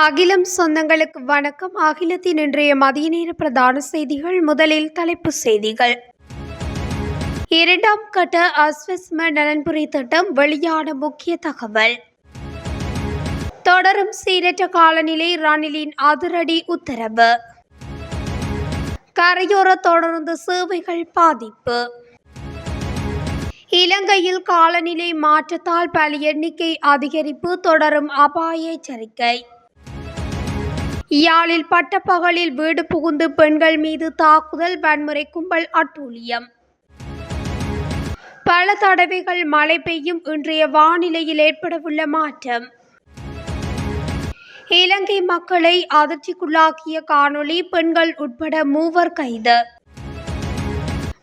அகிலம் சொந்தங்களுக்கு வணக்கம். அகிலத்தின் இன்றைய மதிய நேர பிரதான செய்திகள். முதலில் தலைப்புச் செய்திகள். இரண்டாம் கட்ட அஸ்வஸ்ம நலன்புரி திட்டம் வெளியான முக்கிய தகவல். தொடரும் சீரற்ற காலநிலை ரணிலின் அதிரடி உத்தரவு. கரையோர தொடர்ந்து சேவைகள் பாதிப்பு. இலங்கையில் காலநிலை மாற்றத்தால் பலி எண்ணிக்கை அதிகரிப்பு தொடரும் அபாய எச்சரிக்கை. யாழில் பட்டப்பகலில் வீடு புகுந்து பெண்கள் மீது தாக்குதல் வன்முறை கும்பல் அட்டூழியம். பல தடவைகள் மழை பெய்யும் இன்றைய வானிலையில் ஏற்படவுள்ள மாற்றம். இலங்கை மக்களை அதிர்ச்சிக்குள்ளாக்கிய காணொளி பெண்கள் உட்பட மூவர் கைது.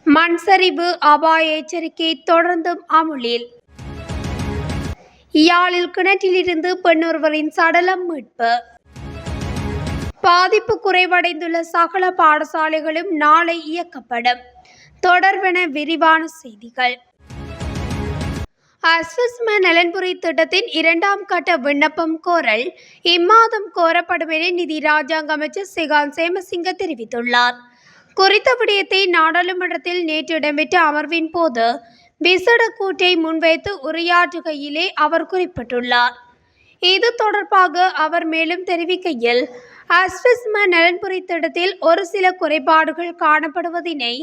மண்சரிவு அபாய எச்சரிக்கை தொடர்ந்தும் அமுலில். யாழில் கிணற்றிலிருந்து பெண்ணொருவரின் சடலம் மீட்பு. பாதிப்பு குறைவடைந்துள்ள சகல பாடசாலைகளும் நாளை இயக்கப்படும். தொடர்பென விரிவான செய்திகள். அஸ்விஸ்ம நலன்புரி திட்டத்தின் இரண்டாம் கட்ட விண்ணப்பம் கோரல் இம்மாதம் கோரப்படும் என நிதி ராஜாங்க அமைச்சர் சிகான் சேமசிங்க தெரிவித்துள்ளார். குறித்த விடயத்தை நாடாளுமன்றத்தில் நேற்று இடம்பெற்ற அமர்வின் போது விசட கூட்டை முன்வைத்து உரையாற்றுகையிலே அவர் குறிப்பிட்டுள்ளார். இது தொடர்பாக அவர் மேலும் தெரிவிக்கையில் அஸ்விஸ்ம நலன்புரி திட்டத்தில் ஒரு சில குறைபாடுகள் காணப்படுவதினை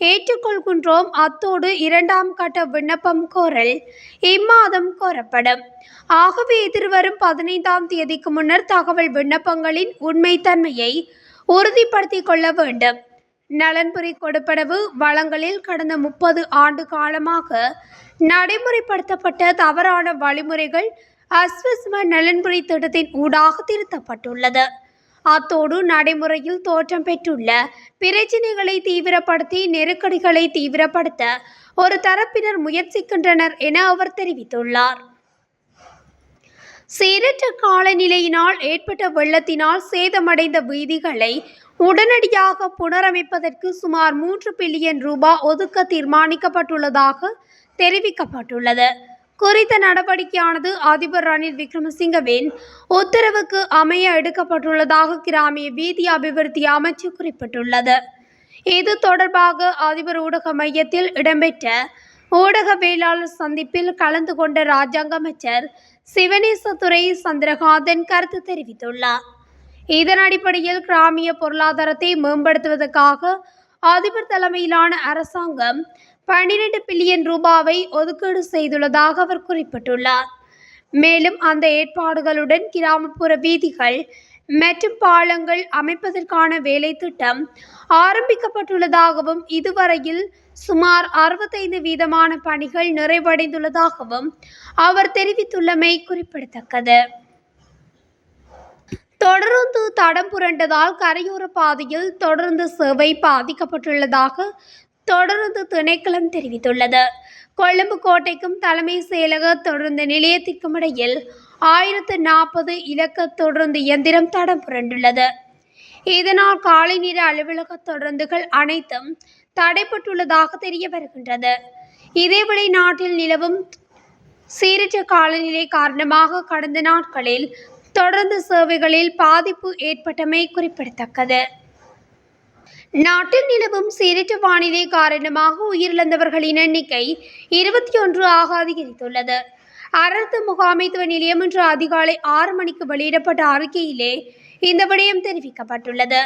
ஏற்றுக்கொள்கின்றோம். அத்தோடு இரண்டாம் கட்ட விண்ணப்பம் கோரல் இம்மாதம் கோரப்படும். ஆகவே எதிர்வரும் பதினைந்தாம் தேதிக்கு முன்னர் தகவல் விண்ணப்பங்களின் உண்மைத்தன்மையை உறுதிப்படுத்திக் கொள்ள வேண்டும். நலன்புரி கொடுப்பனவு வளங்களில் கடந்த முப்பது ஆண்டு காலமாக நடைமுறைப்படுத்தப்பட்ட தவறான வழிமுறைகள் அஸ்வஸ்ம நலன்புரி திட்டத்தின் ஊடாக திருத்தப்பட்டுள்ளது. அத்தோடு நடைமுறையில் தோற்றம் பெற்றுள்ள பிரச்சினைகளை தீவிரப்படுத்தி நெருக்கடிகளை தீவிரப்படுத்த ஒரு தரப்பினர் முயற்சிக்கின்றனர் என அவர் தெரிவித்துள்ளார். சீரற்ற காலநிலையினால் ஏற்பட்ட வெள்ளத்தினால் சேதமடைந்த வீதிகளை உடனடியாக புனரமைப்பதற்கு சுமார் மூன்று பில்லியன் ரூபாய் ஒதுக்க தீர்மானிக்கப்பட்டுள்ளதாக தெரிவிக்கப்பட்டுள்ளது. குறித்த நடவடிக்கையானது அதிபர் ரணில் விக்ரமசிங்கவின் உத்தரவுக்கு அமைய எடுக்கப்பட்டுள்ளதாக கிராமிய வீதி அபிவிருத்தி அமைச்சு குறிப்பிட்டுள்ளது. இது தொடர்பாக அதிபர் ஊடக மையத்தில் இடம்பெற்ற ஊடகவியலாளர் சந்திப்பில் கலந்து கொண்ட ராஜாங்க அமைச்சர் சிவனேசத்துறை சந்திரகாந்தன் கருத்து தெரிவித்துள்ளார். இதன் அடிப்படையில் கிராமிய பொருளாதாரத்தை மேம்படுத்துவதற்காக அதிபர் தலைமையிலான அரசாங்கம் பன்னிரண்டு பில்லியன் ரூபாவை ஒதுக்கீடு செய்துள்ளதாக அவர் குறிப்பிட்டுள்ளார். மேலும் அந்த ஏற்பாடுகளுடன் கிராமப்புற வீதிகள் மற்றும் பாலங்கள் அமைப்பதற்கான வேலை திட்டம் ஆரம்பிக்கப்பட்டுள்ளதாகவும் இதுவரையில் சுமார் அறுபத்தைந்து வீதமான பணிகள் நிறைவடைந்துள்ளதாகவும் அவர் தெரிவித்துள்ளமை குறிப்பிடத்தக்கது. தொடர்ந்து தடம் புரண்டதால் கரையோர பாதையில் தொடர்ந்து சேவை பாதிக்கப்பட்டுள்ளதாக தொடர்ந்து திணைக்களம் தெரிவித்துள்ளது. கொழும்பு கோட்டைக்கும் தலைமை செயலக தொடர்ந்து நிலையத்திற்கும் இடையில் ஆயிரத்து நாற்பது இலக்க தொடர்ந்து இயந்திரம் தடம் புரண்டுள்ளது. இதனால் காலை நேர அலுவலக தொடர்ந்துகள் அனைத்தும் தடைப்பட்டுள்ளதாக தெரிய வருகின்றது. இதேவேளை நாட்டில் நிலவும் சீரற்ற காலநிலை காரணமாக கடந்த நாட்களில் தொடர்ந்து சேவைகளில் பாதிப்பு ஏற்பட்டமை குறிப்பிடத்தக்கது. நாட்டில் நிலவும் சீரற்ற வானிலை காரணமாக உயிரிழந்தவர்களின் எண்ணிக்கை இருபத்தி ஒன்று ஆக அதிகரித்துள்ளது. அரசு முகாமைத்துவ நிலையம் இன்று அதிகாலை ஆறு மணிக்கு வெளியிடப்பட்ட அறிக்கையிலே இந்த விடயம் தெரிவிக்கப்பட்டுள்ளது.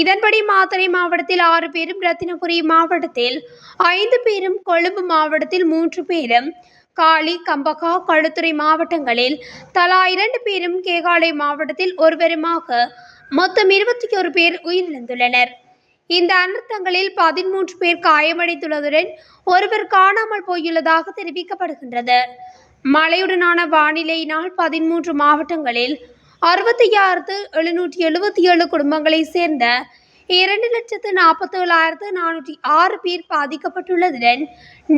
இதன்படி மாத்தறை மாவட்டத்தில் ஆறு பேரும் ரத்தினபுரி மாவட்டத்தில் ஐந்து பேரும் கொழும்பு மாவட்டத்தில் மூன்று பேரும் காளி கம்பகா களுத்துறை மாவட்டங்களில் தலா இரண்டு பேரும் கேகாலை மாவட்டத்தில் ஒருவருமாக மொத்தம் இருபத்தி ஒரு பேர் உயிரிழந்துள்ளனர். இந்த அனர்த்தங்களில் பதிமூன்று பேர் காயமடைந்துள்ளதுடன் ஒருவர் காணாமல் போயுள்ளதாக தெரிவிக்கப்படுகின்றது. மழையுடனான வானிலையினால் பதிமூன்று மாவட்டங்களில் அறுபத்தி ஆயிரத்து எழுநூற்றி எழுபத்தி ஏழு குடும்பங்களைச் சேர்ந்த இரண்டு லட்சத்து நாற்பத்தேழாயிரத்து நானூற்றி ஆறு பேர் பாதிக்கப்பட்டுள்ளதுடன்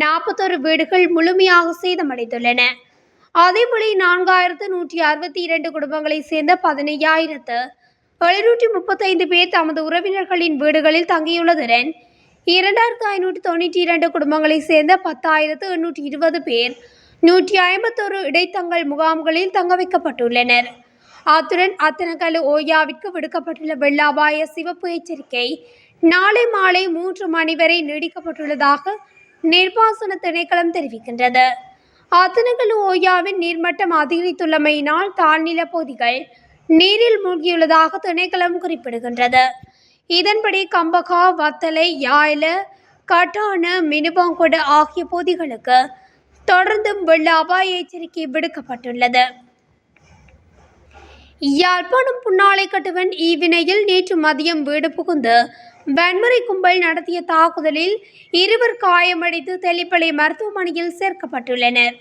நாற்பத்தொரு வீடுகள் முழுமையாக சேதமடைந்துள்ளன. அதேபோல நான்காயிரத்து நூற்றி அறுபத்தி இரண்டு குடும்பங்களைச் சேர்ந்த பதினையாயிரத்து எழுநூற்றி முப்பத்தைந்து பேர் தமது உறவினர்களின் வீடுகளில் தங்கியுள்ளதுடன் இரண்டாயிரத்து ஐநூற்றி தொண்ணூற்றி இரண்டு குடும்பங்களைச் சேர்ந்த பத்தாயிரத்து எண்ணூற்றி இருபது பேர் நூற்றி ஐம்பத்தோரு இடைத்தங்கல் முகாம்களில் தங்க வைக்கப்பட்டுள்ளனர் அத்துடன் அத்தனகல் ஓயாவிற்கு விடுக்கப்பட்டுள்ள வெள்ள அபாய சிவப்பு எச்சரிக்கை நாளை மாலை மூன்று மணி வரை நீடிக்கப்பட்டுள்ளதாக நிர்வாசன திணைக்களம் தெரிவிக்கின்றது. அத்தனகல் ஓயாவின் நீர்மட்டம் அதிகரித்துள்ளமையினால் தாழ்நில பகுதிகள் நீரில் மூழ்கியுள்ளதாக திணைக்களம் குறிப்பிடுகின்றது. இதன்படி கம்பகா வத்தலை யாயில கட்டான மினுபாங்கொடு ஆகிய பகுதிகளுக்கு தொடர்ந்தும் வெள்ள அபாய எச்சரிக்கை விடுக்கப்பட்டுள்ளது. யாழ்ப்பாணம் புன்னாலை கட்டுவன் ஈவினையில் நேற்று மதியம் வீடு புகுந்து வன்முறை கும்பல் நடத்திய தாக்குதலில் இருவர் காயமடைந்து தெல்லிப்பளை மருத்துவமனையில் சேர்க்கப்பட்டுள்ளனர்.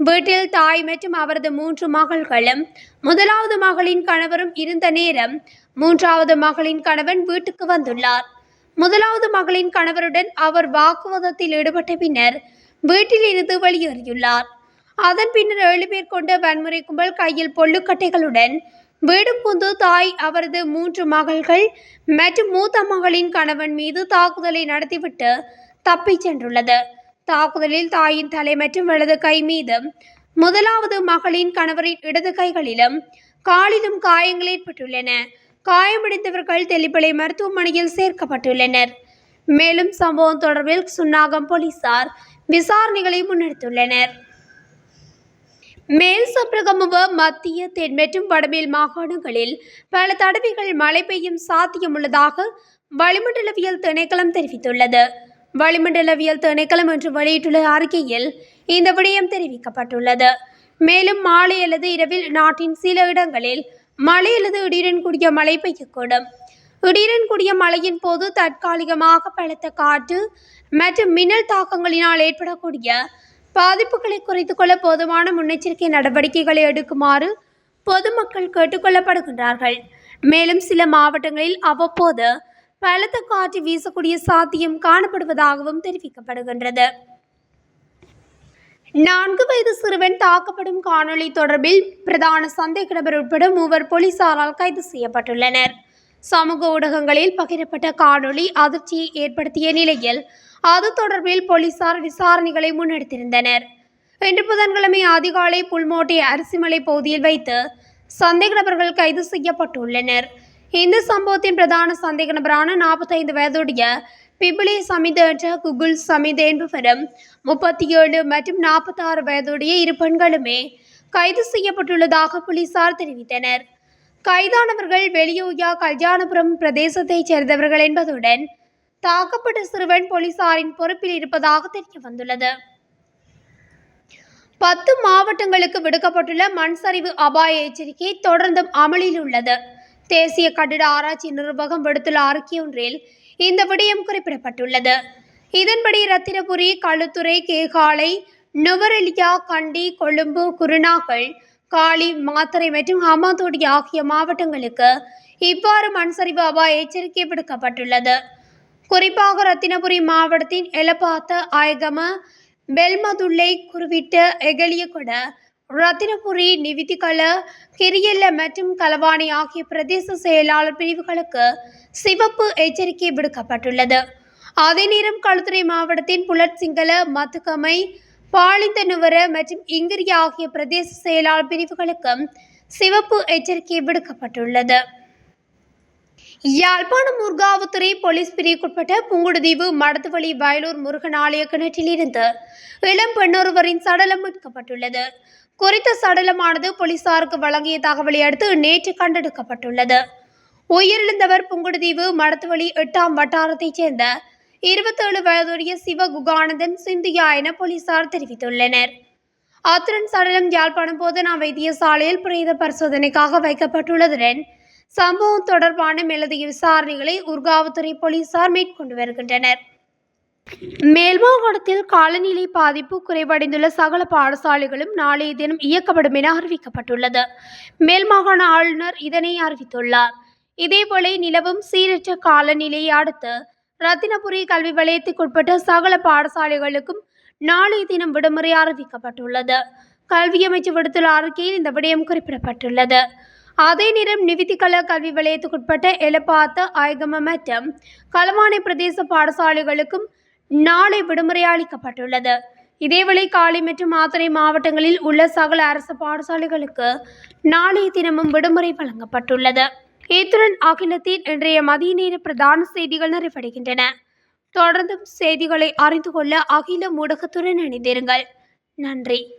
வீட்டில் தாய் மற்றும் அவரது மூன்று மகள்களும் முதலாவது மகளின் கணவரும் இருந்த நேரம் மூன்றாவது மகளின் கணவன் வீட்டுக்கு வந்துள்ளார். முதலாவது மகளின் கணவருடன் அவர் வாக்குவாதத்தில் ஈடுபட்ட பின்னர் வீட்டில் இருந்து வெளியேறியுள்ளார். அதன் பின்னர் ஏழு பேர் கொண்ட வன்முறை கும்பல் கையில் பொல்லுக்கட்டைகளுடன் வீடு புந்து தாய் அவரது மூன்று மகள்கள் மற்றும் மூத்த மகளின் கணவன் மீது தாக்குதலை நடத்திவிட்டு தப்பிச் சென்றுள்ளது. தாக்குதலில் தாயின் தலை மற்றும் வலது கை மீதும் முதலாவது மகளின் கணவரின் இடது கைகளிலும் காலிலும் காயங்கள் ஏற்பட்டுள்ளன. காயமடைந்தவர்கள் தெளிப்பளை மருத்துவமனையில் சேர்க்கப்பட்டுள்ளனர். மேலும் சம்பவம் தொடர்பில் சுன்னாகம் போலீசார் விசாரணைகளை முன்னெடுத்துள்ளனர். மேல் சப்ரகமுவ மத்திய தென் மற்றும் வடமேல் மாகாணங்களில் பல தடவைகள் மழை பெய்யும் சாத்தியம் உள்ளதாக வளிமண்டலவியல் திணைக்களம் தெரிவித்துள்ளது. வளிமண்டலவியல் திணைக்களம் என்று வெளியிட்டுள்ள அறிக்கையில் இந்த விடயம் தெரிவிக்கப்பட்டுள்ளது. மேலும் மாலை அல்லது இரவில் நாட்டின் சில இடங்களில் மழை அல்லது இடியுடன் கூடிய மழை பெய்யக்கூடும். இடியுடன் கூடிய மழையின் போது தற்காலிகமாக பலத்த காற்று மற்றும் மின்னல் தாக்கங்களினால் ஏற்படக்கூடிய பாதிப்புகளை குறைத்து கொள்ள போதுமான முன்னெச்சரிக்கை நடவடிக்கைகளை எடுக்குமாறு பொதுமக்கள் கேட்டுக்கொள்ளப்படுகின்றார்கள். மேலும் சில மாவட்டங்களில் அவ்வப்போது பலத்த காற்று வீசக்கூடிய சாத்தியம் காணப்படுவதாகவும் தெரிவிக்கப்படுகின்றது. நான்கு வயது சிறுவன் தாக்கப்படும் காணொளி தொடர்பில் பிரதான சந்தேக நபர் உட்பட மூவர் போலீசாரால் கைது செய்யப்பட்டுள்ளனர். சமூக ஊடகங்களில் பகிரப்பட்ட காணொளி அதிர்ச்சியை ஏற்படுத்திய நிலையில் அது தொடர்பில் போலீசார் விசாரணைகளை முன்னெடுத்திருந்தனர். இன்று புதன்கிழமை அதிகாலை புல்மோட்டை அரிசிமலை பகுதியில் வைத்து சந்தேக நபர்கள் கைது செய்யப்பட்டுள்ளனர். இந்த சம்பவத்தின் பிரதான சந்தேக நபரான நாற்பத்தைந்து வயதுடைய பிபிலி சமித என்ற குகுல் சமித என்பவரும் முப்பத்தி ஏழு மற்றும் நாற்பத்தாறு வயதுடைய இரு பெண்களுமே கைது செய்யப்பட்டுள்ளதாக போலீசார் தெரிவித்தனர். கைதானவர்கள் வெளியூயா கல்யாணபுரம் பிரதேசத்தைச் சேர்ந்தவர்கள் என்பதுடன் தாக்கப்பட்ட சிறுவன் போலீசாரின் பொறுப்பில் இருப்பதாக தெரிய வந்துள்ளது. பத்து மாவட்டங்களுக்கு விடுக்கப்பட்டுள்ள மண் சரிவு அபாய எச்சரிக்கை தொடர்ந்தும் அமலில் உள்ளது. தேசிய கட்டிட ஆராய்ச்சி நிர்வாகம் விடுத்துள்ள அறிக்கை ஒன்றில் இந்த விடயம் குறிப்பிடப்பட்டுள்ளது. இதன்படி ரத்தினபுரி களுத்துறை கேகாலை நுவரெலியா கண்டி கொழும்பு குருணாகல் காளி மாத்தறை மற்றும் ஹமாதோடி ஆகிய மாவட்டங்களுக்கு இவ்வாறு மண்சரிவு அபாய எச்சரிக்கை விடுக்கப்பட்டுள்ளது. குறிப்பாக ரத்தினபுரி மாவட்டத்தின் எலப்பாத்த ஆயகம பெல்மதுல்லை குருவிட்ட எகலியகொட ரத்தினபுரி நிவிதிகல கிரியல்ல மற்றும் கலவாணி ஆகிய பிரதேச செயலாளர் பிரிவுகளுக்கு சிவப்பு எச்சரிக்கை விடுக்கப்பட்டுள்ளது. அதே நேரம் களுத்துறை மாவட்டத்தின் புலட் சிங்கள மத்துக்கமை பாலிந்தனுவர மற்றும் இங்கிரி ஆகிய பிரதேச செயலாளர் பிரிவுகளுக்கும் சிவப்பு எச்சரிக்கை விடுக்கப்பட்டுள்ளது. யாழ்ப்பாணம் முர்காவுத்துறை போலீஸ் பிரிவுக்குட்பட்ட புங்குடுதீவு மடத்துவழி வயலூர் முருகன் ஆலய கிணற்றிலிருந்து இளம் பெண்ணொருவரின் சடலம் மீட்கப்பட்டுள்ளது. குறித்த சடலமானது போலீசாருக்கு வழங்கிய தகவலை அடுத்து நேற்று கண்டெடுக்கப்பட்டுள்ளது. உயிரிழந்தவர் புங்குடுதீவு மடத்துவழி எட்டாம் வட்டாரத்தைச் சேர்ந்த இருபத்தேழு வயதுடைய சிவகுகானந்தன் சிந்தியா என போலீசார் தெரிவித்துள்ளனர். அத்துடன் சடலம் யாழ்ப்பாணம் போதனா வைத்தியசாலையில் பிரேத பரிசோதனைக்காக வைக்கப்பட்டுள்ளதுடன் சம்பவம் தொடர்பான மேலதிக விசாரணைகளை உர்காவத்துறை போலீசார் மேற்கொண்டு வருகின்றனர். மேல்மாகாணத்தில் காலநிலை பாதிப்பு குறைவடைந்துள்ள சகல பாடசாலைகளும் நாளைய தினம் இயக்கப்படும் என அறிவிக்கப்பட்டுள்ளது. மேல்மாகாண ஆளுநர் இதனை அறிவித்துள்ளார். இதேபோல நிலவும் சீரற்ற காலநிலையை அடுத்து ரத்தினபுரி கல்வி வலயத்துக்குட்பட்ட சகல பாடசாலைகளுக்கும் நாளைய தினம் விடுமுறை அறிவிக்கப்பட்டுள்ளது. கல்வி அமைச்சு விடுத்துள்ள அறிக்கையில் இந்த விடயம் குறிப்பிடப்பட்டுள்ளது. அதே நேரம் நிவித்திகல கல்வி வலயத்துக்குட்பட்ட எலப்பாத்த ஆயகம மற்றும் களவானை பிரதேச பாடசாலைகளுக்கும் நாளை விடுமுறை அளிக்கப்பட்டுள்ளது இதேவேளை காலை மற்றும் மாத்தறை மாவட்டங்களில் உள்ள சகல அரசு பாடசாலைகளுக்கு நாளைய தினமும் விடுமுறை வழங்கப்பட்டுள்ளது. இத்துடன் அகிலத்தின் இன்றைய மதிய நேர பிரதான செய்திகள் நிறைவடைகின்றன. தொடர்ந்தும் செய்திகளை அறிந்து கொள்ள அகில ஊடகத்துடன் இணைந்திருங்கள். நன்றி.